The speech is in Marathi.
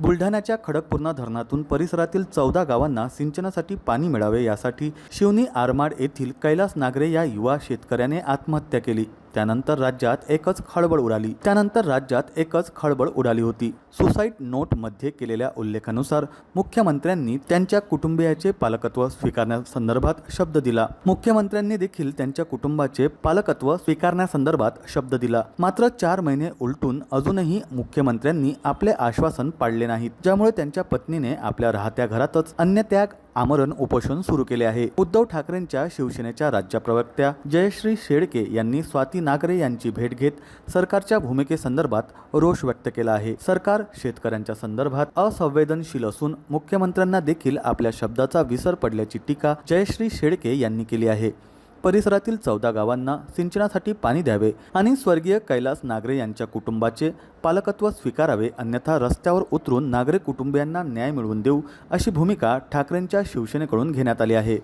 बुलढाण्याच्या खडकपूर्णा धरणातून परिसरातील चौदा गावांना सिंचनासाठी पाणी मिळावे यासाठी शिवनी आरमाड येथील कैलास नागरे या युवा शेतकऱ्याने आत्महत्या केली. त्यानंतर राज्यात एकच खळबळ उडाली. त्यानंतर राज्यात एकच खळबळ उडाली होती. सुसाईड नोटमध्ये केलेल्या उल्लेखानुसार मुख्यमंत्र्यांनी त्यांच्या कुटुंबियाचे पालकत्व स्वीकारण्यासंदर्भात शब्द दिला. मुख्यमंत्र्यांनी देखील त्यांच्या कुटुंबाचे पालकत्व स्वीकारण्यासंदर्भात शब्द दिला. मात्र चार महिने उलटून अजूनही मुख्यमंत्र्यांनी आपले आश्वासन पाळले नाहीत ज्यामुळे त्यांच्या पत्नीने आपल्या राहत्या घरातच अन्य त्याग आमरण उपोषण सुरू केले आहे. उद्धव ठाकरेंच्या शिवसेनेच्या राज्य प्रवक्त्या जयश्री शेळके यांनी स्वाती नागरे यांची भेट घेत सरकारच्या भूमिकेसंदर्भात रोष व्यक्त केला आहे. सरकार शेतकऱ्यांच्या संदर्भात असंवेदनशील असून मुख्यमंत्र्यांना देखील आपल्या शब्दाचा विसर पडल्याची टीका जयश्री शेळके यांनी केली आहे. परिसरातील चौदा गावांना सिंचनासाठी पाणी द्यावे आणि स्वर्गीय कैलास नागरे यांच्या कुटुंबाचे पालकत्व स्वीकारावे अन्यथा रस्त्यावर उतरून नागरे कुटुंबियांना न्याय मिळवून देऊ अशी भूमिका ठाकरेंच्या शिवसेनेकडून घेण्यात आली आहे.